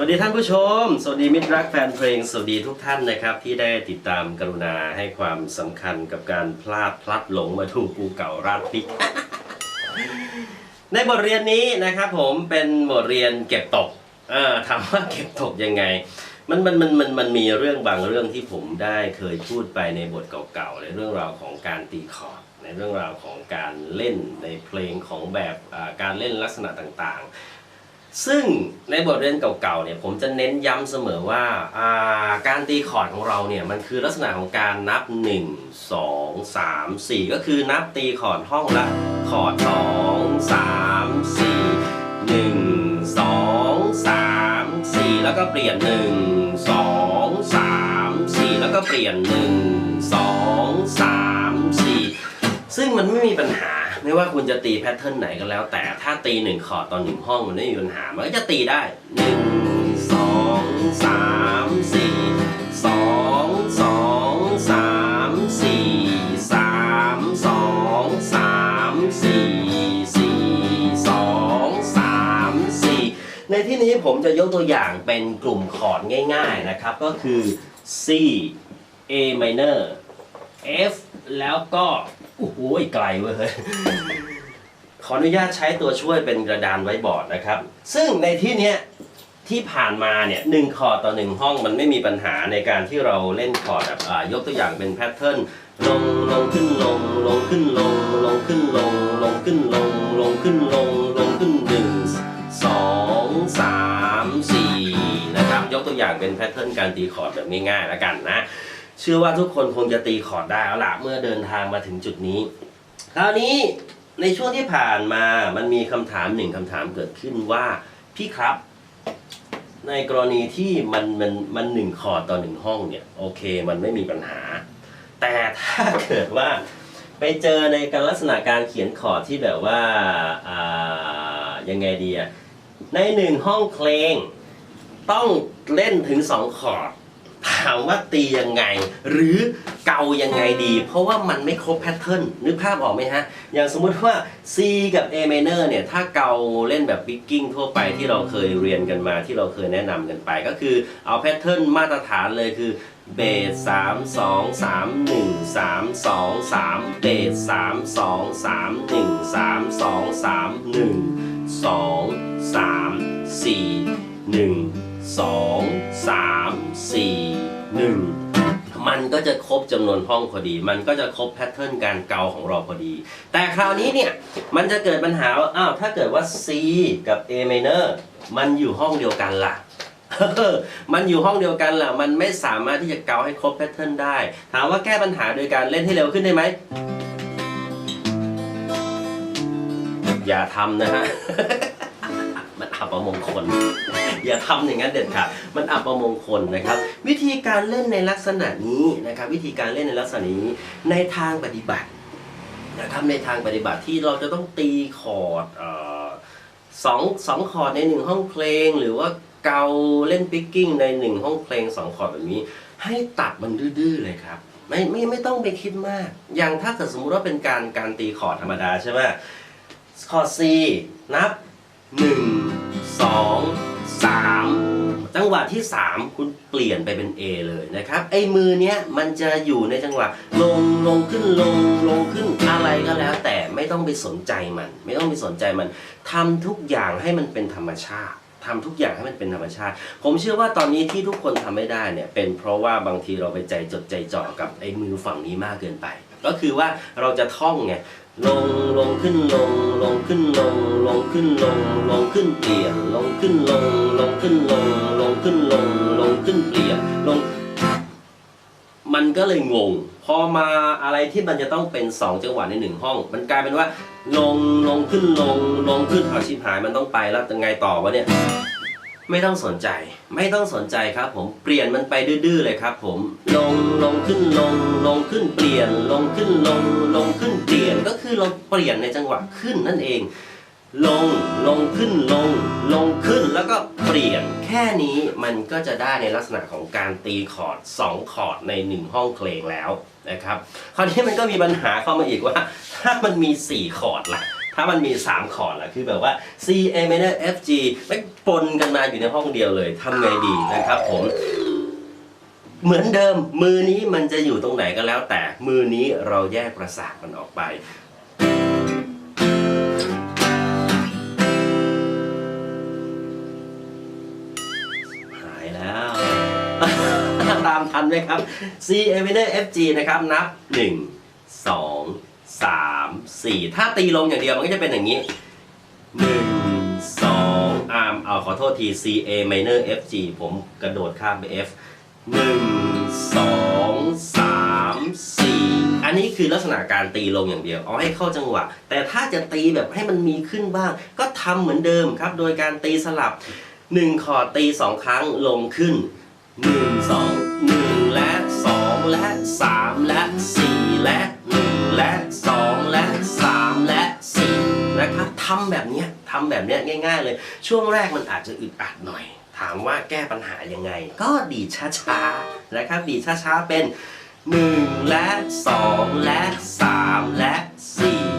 วัสดีท่านผู้ชม สวัสดีมิตรรักแฟนเพลง สวัสดีทุกท่านนะครับ ที่ได้ติดตามกรุณาให้ความสำคัญกับการพลาดพลัดหลงมาถูกภูเก่าราดพริก ในบทเรียนนี้นะครับผมเป็นบทเรียนเก็บตกเออถามว่าเก็บตกยังไง มันมันมันมันมันมีเรื่องบางเรื่องที่ผมได้เคยพูดไปในบทเก่าๆในเรื่องราวของการตีคอร์ดในเรื่องราวของการเล่นในเพลงของแบบการเล่นลักษณะต่างๆ ซึ่งในบทเรียนเก่าๆเนี่ยผมจะเน้นย้ำเสมอว่าาการตีคอร์ดของเราเนี่ยมันคือลักษณะของการนับ 1 2 3 4 ก็คือนับตีคอร์ดห้องละคอร์ด2 3 4 1 2 3 4 แล้วก็เปลี่ยน 1 2 3 4 แล้วก็เปลี่ยน 1 2 3 4 ซึ่งมันไม่มีปัญหา ไม่ว่าคุณจะตีแพทเทิร์นไหนก็แล้ว แต่ถ้าตีหนึ่งคอร์ดต่อหนึ่งห้องมันไม่มีปัญหา มันก็จะตีได้หนึ่งสองสามสี่สองสองสามสี่สามสองสามสี่สี่สองสามสี่ในที่นี้ผมจะยกตัวอย่างเป็นกลุ่มคอร์ดง่าย ๆนะครับ ก็คือ C A minor F แล้วก็ โอ้โหไกลเว้ยขออนุญาตใช้ตัวช่วยเป็นกระดานไว้บอร์ดนะครับ ซึ่งในที่เนี้ยที่ผ่านมาเนี่ยหนึ่งคอร์ดต่อหนึ่งห้องมันไม่มีปัญหาในการที่เราเล่นคอร์ดแบบยกตัวอย่างเป็นแพทเทิร์นลงลงขึ้นลงลงขึ้นลงลงขึ้นลงลงขึ้นลงลงขึ้นลงลงขึ้นหนึ่งสองสามสี่นะครับ ยกตัวอย่างเป็นแพทเทิร์นการตีคอร์ดแบบง่ายๆแล้วกันนะ เชื่อว่าทุกคนคงจะตีคอดได้แล้วละเมื่อเดินทางมาถึงจุดนี้ คราวนี้ในช่วงที่ผ่านมามันมีคำถามหนึ่งคำถามเกิดขึ้นว่าพี่ครับ ในกรณีที่มันมันมันหนึ่งคอร์ดต่อหนึ่งห้องเนี่ยโอเค มันไม่มีปัญหา แต่ถ้าเกิดว่าไปเจอในการลักษณะการเขียนคอร์ดที่แบบว่าอ่ายังไงดีอะในหนึ่งห้องเพลง ต้องเล่นถึงสองคอร์ด ถามว่าตียังไง หรือเกายังไงดี เพราะว่ามันไม่ครบแพทเทิร์นนึกภาพออกไหมฮะ อย่างสมมุติว่า C กับ A minor เนี่ย ถ้าเกาเล่นแบบปิกกิ้งทั่วไปที่เราเคยเรียนกันมาที่เราเคยแนะนำกันไป ก็คือเอาแพทเทิร์นมาตรฐานเลยคือเบสสามสองสามหนึ่งสามสองสามเบสสามสองสามหนึ่งสามสองสามหนึ่งสองสามสี่หนึ่ง สองสามสี่หนึ่งมันก็จะครบจำนวนห้องพอดี มันก็จะครบแพทเทิร์นการเกาของเราพอดี แต่คราวนี้เนี่ย มันจะเกิดปัญหาว่าอ้าว ถ้าเกิดว่า C กับ A minor มันอยู่ห้องเดียวกันล่ะ มันอยู่ห้องเดียวกันล่ะ มันไม่สามารถที่จะเกาให้ครบแพทเทิร์นได้ ถามว่าแก้ปัญหาโดยการเล่นให้เร็วขึ้นได้ไหม อย่าทำนะฮะ มันอับประมงคล อย่าทำอย่างนั้นเด็ดขาดมันอับประมงคลนะครับ วิธีการเล่นในลักษณะนี้นะครับ วิธีการเล่นในลักษณะนี้ในทางปฏิบัตินะครับในทางปฏิบัติที่เราจะต้องตีคอร์ดสองสองคอร์ดในหนึ่งห้องเพลง หรือว่าเกาเล่นปิกกิ้งในหนึ่งห้องเพลงสองคอร์ดแบบนี้ ให้ตัดมันดื้อๆเลยครับไม่ไม่ไม่ต้องไปคิดมาก อย่างถ้าเกิดสมมุติว่าเป็นการการตีคอร์ดธรรมดาใช่ไหมคอร์ด C นับ 1 2 3 จังหวะที่ 3 คุณเปลี่ยนไปเป็น A เลยนะครับ ไอ้มือเนี้ยมันจะอยู่ในจังหวะ ลงลงขึ้นลงลงขึ้นอะไรก็แล้ว แต่ไม่ต้องไปสนใจมัน ไม่ต้องไปสนใจมันทำทุกอย่างให้มันเป็นธรรมชาติ ทำทุกอย่างให้มันเป็นธรรมชาติ ผมเชื่อว่าตอนนี้ที่ทุกคนทำไม่ได้เนี่ยเป็นเพราะว่าบางทีเราไปใจจดใจจ่อกับไอ้มือฝั่งนี้มากเกินไป ก็คือว่าเราจะท่องไงลงลงขึ้นลงลงขึ้นลงลงขึ้นลงลงขึ้นเปลี่ยนลงขึ้นลงลงขึ้นลงลงขึ้นลงลงขึ้นเปลี่ยนลง มันก็เลยงง พอมาอะไรที่มันจะต้องเป็น 2 จังหวะในหนึ่งห้อง มันกลายเป็นว่า ลงลงขึ้นลงลงขึ้นเอาชิบหายมันต้องไปแล้วยังไงต่อวะเนี่ยไม่ต้องสนใจ ไม่ต้องสนใจครับผมเปลี่ยนมันไปดื้อๆเลยครับผมลงลงขึ้นลงลงขึ้นเปลี่ยน ลงขึ้นลงลงขึ้นเปลี่ยนก็คือเราเปลี่ยนในจังหวะขึ้นนั่นเอง ลงลงขึ้นลง ลงขึ้นแล้วก็เปลี่ยนแค่นี้มันก็จะได้ในลักษณะของการตีคอร์ด2คอร์ดใน 1 ห้องเพลงแล้วนะครับคราวนี้มันก็มีปัญหาเข้ามาอีกว่า ถ้ามันมี 4 คอร์ดล่ะ ถ้ามันมี 3 คอร์ดล่ะ คือแบบว่า C A minor F G ไม่ปนกันมาอยู่ในห้องเดียวเลยทำไงดีนะครับผมเหมือนเดิมมือนี้มันจะอยู่ตรงไหนก็แล้วแต่มือนี้เราแยกประสาทมันออกไปามทันไหมครับ C A minor F G นะครับนับ 1 2 3 4 ถ้าตีลงอย่างเดียวมันก็จะเป็นอย่างนี้ 1 2อาร์มเอาขอโทษที C A minor F G ผมกระโดดข้ามไป F 1 2 3 4 อันนี้คือลักษณะการตีลงอย่างเดียว เอาให้เข้าจังหวะ แต่ถ้าจะตีแบบให้มันมีขึ้นบ้าง ก็ทำเหมือนเดิมครับ โดยการตีสลับ 1 คอร์ดตี 2 ครั้งลงขึ้น 1 2 1และ2และ3และ4และ1และ2และ3และ4นะครับทำแบบนี้ทำแบบนี้ง่าย ๆ เลย ช่วงแรกมันอาจจะอึดอัดหน่อย ถามว่าแก้ปัญหายังไง ก็ดีช้าๆนะครับดีช้าๆเป็น 1 และ 2 และ 3 และ 4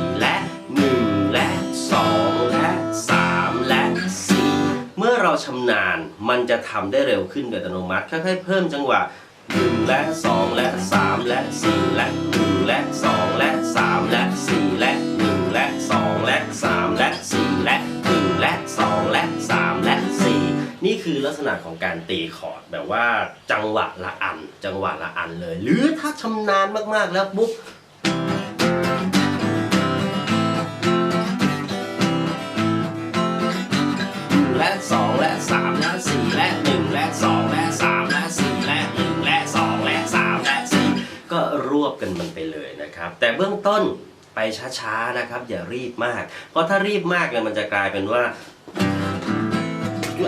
เมื่อเราชำนาญมันจะทำได้เร็วขึ้นโดยอัตโนมัติค่อยๆเพิ่มจังหวะ 1 และ 2 และ 3 และ 4 และ 1 และ 2 และ 3 และ 4 และ 1 และ 2 และ 3 และ 4 และ 1 และ 2 และ 3 และ 4 นี่คือลักษณะของการตีคอร์ดแบบว่าจังหวะละอัน จังหวะละอันเลย หรือถ้าชำนาญมากๆแล้วปุ๊บ สามและสี่และหนึ่งและสองและสามและสี่และหนึ่งและสองและสามและสี่ก็รวบกันมันไปเลยนะครับ แต่เบื้องต้นไปช้าๆนะครับอย่ารีบมาก เพราะถ้ารีบมากเนี่ยมันจะกลายเป็นว่า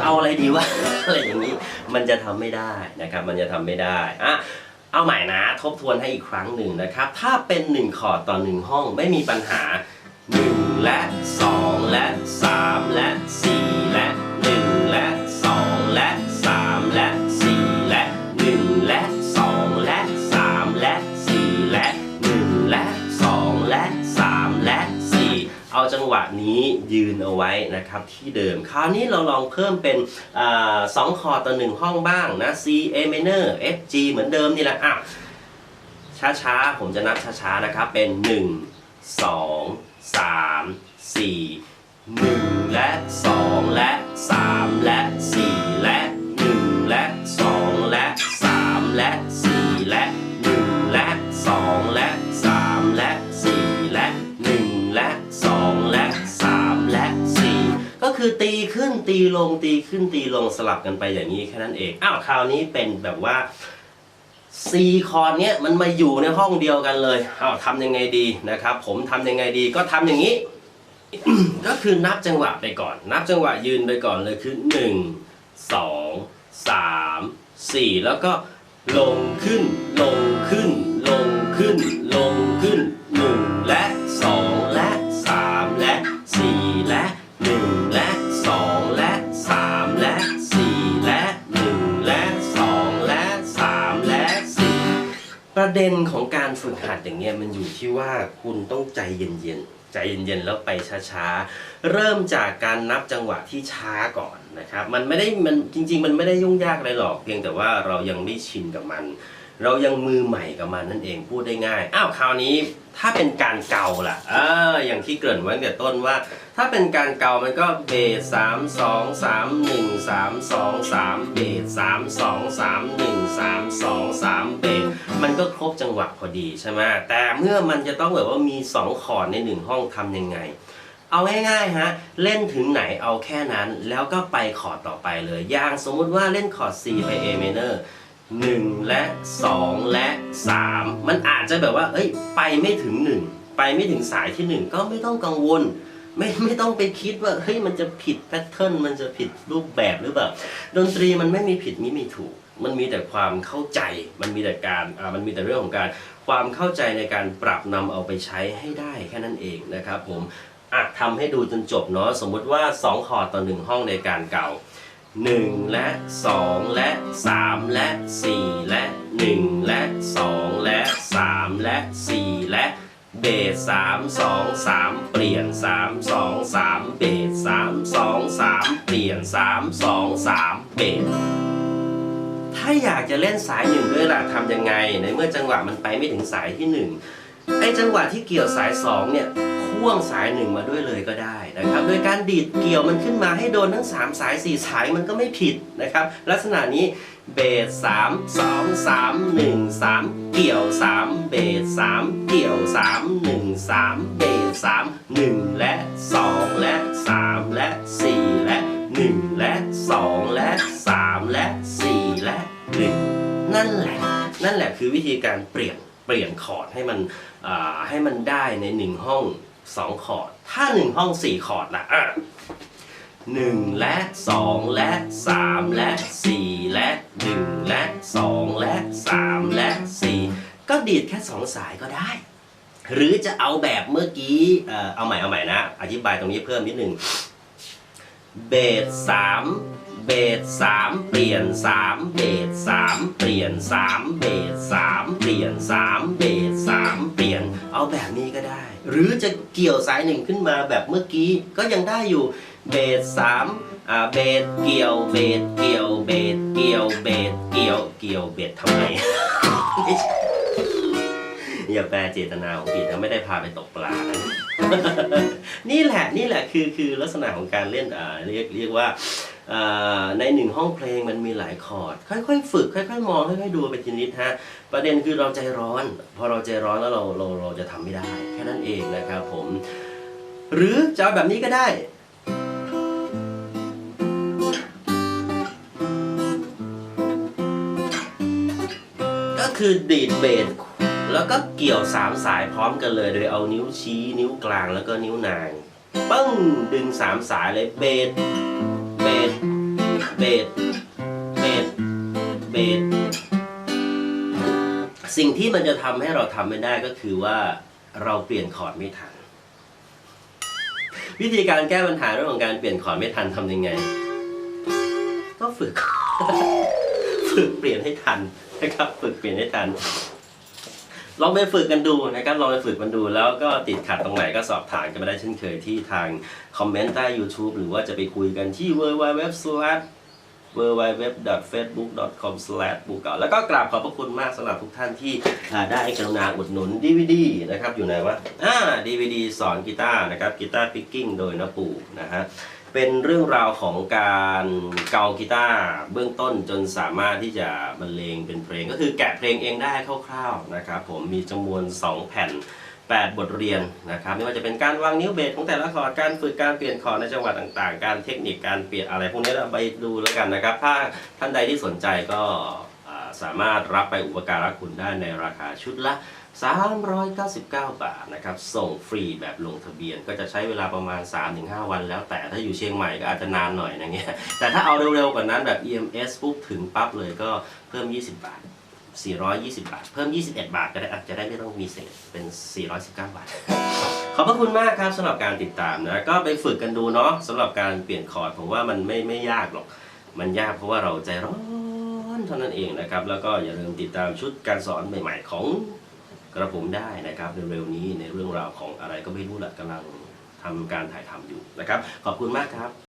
เอาอะไรดีวะอะไรอย่างนี้มันจะทำไม่ได้นะครับมันจะทำไม่ได้อะเอาใหม่นะทบทวนให้อีกครั้งหนึ่งนะครับ ถ้าเป็น 1 คอร์ดต่อ 1 ห้องไม่มีปัญหา 1 และ 2 และ 3 และ 4 และ 1 2 และ 3 และ 4 และ 1 และ 2 และ 3 และ 4 และ 1 และ 2 และ 3 และ 4 เอาจังหวะนี้ยืนเอาไว้นะครับที่เดิม คราวนี้เราลองเพิ่มเป็นอสองคอร์ดต่อหนึ่งห้องบ้างนะ C A minor F G เหมือนเดิมนี่แหละอะช้าๆ ผมจะนับช้าๆ นะครับ เป็น 1 2 3 4 1 และ 2 และ 3 และ 4 คือตีขึ้นตีลงตีขึ้นตีลงสลับกันไปอย่างนี้แค่นั้นเอง อ้าวคราวนี้เป็นแบบว่าซีคอร์เนี้ยมันมาอยู่ในห้องเดียวกันเลยเอาวทำยังไงดีนะครับ ผมทำยังไงดีก็ทำอย่างนี้ ก็คือนับจังหวะไปก่อน นับจังหวะยืนไปก่อนเลยคือ 1 2 3 4 แล้วก็ลงขึ้น ลงขึ้น ลงขึ้น ลงขึ้น 1 และ เด็นของการฝึกหัดอย่างเงี้ยมันอยู่ที่ว่าคุณต้องใจเย็นๆ ใจเย็นๆ แล้วไปช้าๆ เริ่มจากการนับจังหวะที่ช้าก่อนนะครับ มันไม่ได้มันจริง ๆ มันไม่ได้ยุ่งยากอะไรหรอก เพียงแต่ว่าเรายังไม่ชินกับมัน เรายังมือใหม่กับมันนั่นเองพูดได้ง่ายอ้าวคราวนี้ถ้าเป็นการเกาล่ะเอออย่างที่เกริ่นไว้ตั้งแต่ต้นว่า ถ้าเป็นการเกามันก็เบสสามสองสามหนึ่งสามสองสามเบสสามสองสามหนึ่งสามสองสามเบสมันก็ครบจังหวะพอดีใช่ไหมแต่เมื่อมันจะต้องแบบว่ามีสองคอร์ดในหนึ่งห้องทำยังไงเอาง่ายๆฮะเล่นถึงไหนเอาแค่นั้นแล้วก็ไปคอร์ดต่อไปเลยอย่างสมมุติว่าเล่นคอร์ด C ไป A minor 1 และ 2 และ 3 มันอาจจะแบบว่าเอ้ยไปไม่ถึง 1 ไปไม่ถึงสายที่ 1 ก็ไม่ต้องกังวล ไม่ไม่ต้องไปคิดว่าเฮ้ยมันจะผิดแพทเทิร์นมันจะผิดรูปแบบหรือเปล่าดนตรีมันไม่มีผิดไม่มีถูก มันมีแต่ความเข้าใจ มันมีแต่การอ่ามันมีแต่เรื่องของการความเข้าใจในการปรับนำเอาไปใช้ให้ได้แค่นั้นเองนะครับผมอะทำให้ดูจนจบเนาะสมมุติว่า 2 คอร์ดต่อ 1 ห้องในการเก่า 1 และ 2 และ 3 และ 4 และ 1 และ 2 และ 3 และ 4 และเบสสามสองสามเปลี่ยนสามสองสามเบสสามสองสามเปลี่ยนสามสองสามเบสถ้าอยากจะเล่นสายหนึ่งด้วยล่ะทำยังไง ในเมื่อจังหวะมันไปไม่ถึงสายที่หนึ่งไอ้จังหวะที่เกี่ยวสายสองเนี่ย พ่วงสายหนึ่งมาด้วยเลยก็ได้นะครับ โดยการดีดเกี่ยวมันขึ้นมาให้โดนทั้งสามสายสี่สายมันก็ไม่ผิดนะครับ ลักษณะนี้เบสสามสองสามหนึ่งสามเกี่ยวสามเบสสามเกี่ยวสามหนึ่งสามเบสสามหนึ่งและสองและสามและสี่และหนึ่งและสองและสามและสี่และหนึ่งนั่นแหละ นั่นแหละคือวิธีการเปลี่ยนเปลี่ยนคอร์ดให้มันให้มันได้ในหนึ่งห้อง สองคอร์ด ถ้าหนึ่งห้องสี่คอร์ดละอะหนึ่งและสองและสามและสี่และหนึ่งและสองและสามและสี่ก็ดีดแค่สองสายก็ได้ หรือจะเอาแบบเมื่อกี้เออเอาใหม่เอาใหม่นะ อธิบายตรงนี้เพิ่มนิดนึงเบสสาม เบสสามเปลี่ยนสามเบสสามเปลี่ยนสามเบสสามเปลี่ยนสามเบสสามเปลี่ยน เอาแบบนี้ก็ได้ หรือจะเกี่ยวสายหนึ่งขึ้นมาแบบเมื่อกี้ก็ยังได้อยู่เบสสามเบสเกี่ยวเบสเกี่ยวเบสเกี่ยวเบสเกี่ยวเกี่ยวเบสทำไมอย่าแปลเจตนาของผิดนะไม่ได้พาไปตกปลานะนี่แหละนี่แหละคือคือลักษณะของการเล่นอ่าเรียกเรียกว่า ในหนึ่งห้องเพลงมันมีหลายคอร์ด ค่อยๆ ฝึก ค่อยๆ มองค่อยๆ ดูไปทีนิดฮะประเด็นคือเราใจร้อน พอเราใจร้อนแล้วเราเราเราจะทำไม่ได้ แค่นั้นเองนะครับผม หรือจะแบบนี้ก็ได้ก็คือดีดเบสแล้วก็เกี่ยวสามสายพร้อมกันเลย โดยเอานิ้วชี้ นิ้วกลางแล้วก็นิ้วนางปึ้งดึงสามสายเลยเบส เบสเบสเบสเบสสิ่งที่มันจะทำให้เราทำไม่ได้ก็คือว่าเราเปลี่ยนคอร์ดไม่ทัน วิธีการแก้ปัญหาเรื่องของการเปลี่ยนคอร์ดไม่ทันทำยังไง ก็ฝึก ฝึกเปลี่ยนให้ทันนะครับ ฝึกเปลี่ยนให้ทัน ลองไปฝึกกันดูนะครับลองไปฝึกกันดูแล้วก็ติดขัดตรงไหนก็สอบถามกันมาได้เช่นเคยที่ทางคอมเมนต์ใต้ YouTube หรือว่าจะไปคุยกันที่ www www.facebook.com b o o k แล้วก็กราบขอบพระคุณมากสำหรับทุกท่านที่ได้กรุณาอุดหนุน DVD นะครับอยู่ไหนวะอ่า DVD สอนกีตาร์นะครับกีตาร์พิกกิ้งโดยนปู่นะฮะ เป็นเรื่องราวของการเกากีตาร์เบื้องต้นจนสามารถที่จะบรรเลงเป็นเพลงก็คือแกะเพลงเองได้คร่าวๆนะครับผมมีจำนวน 2 แผ่น 8 บทเรียนนะครับไม่ว่าจะเป็นการวางนิ้วเบสของแต่ละคอร์ดการฝึกการเปลี่ยนคอร์ดในจังหวะต่างๆ การเทคนิคการเปลี่ยนอะไรพวกนี้เราไปดูแล้วกันนะครับ ถ้าท่านใดที่สนใจก็สามารถรับไปอุปการะคุณได้ในราคาชุดละ 399 บาทนะครับ ส่งฟรีแบบลงทะเบียนก็จะใช้เวลาประมาณ 3-5 วันแล้วแต่ถ้าอยู่เชียงใหม่ก็อาจจะนานหน่อยนะเงี้ยแต่ถ้าเอาเร็วๆกว่านั้นแบบ EMS ปุ๊บถึงปั๊บเลยก็เพิ่ม 20 บาท 420 บาท เพิ่ม 21 บาทก็ได้อาจจะได้ไม่ต้องมีเศษเป็น 419 บาท ขอบพระคุณมากครับสำหรับการติดตามนะก็ไปฝึกกันดูเนาะสำหรับการเปลี่ยนคอร์ดผมว่ามันไม่ไม่ยากหรอก มันยากเพราะว่าเราใจร้อนเท่านั้นเองนะครับแล้วก็อย่าลืมติดตามชุดการสอนใหม่ ๆ ของ กระผมได้นะครับเร็วๆนี้ในเรื่องราวของอะไรก็ไม่รู้แหละกำลังทำการถ่ายทำอยู่นะครับ ขอบคุณมากครับ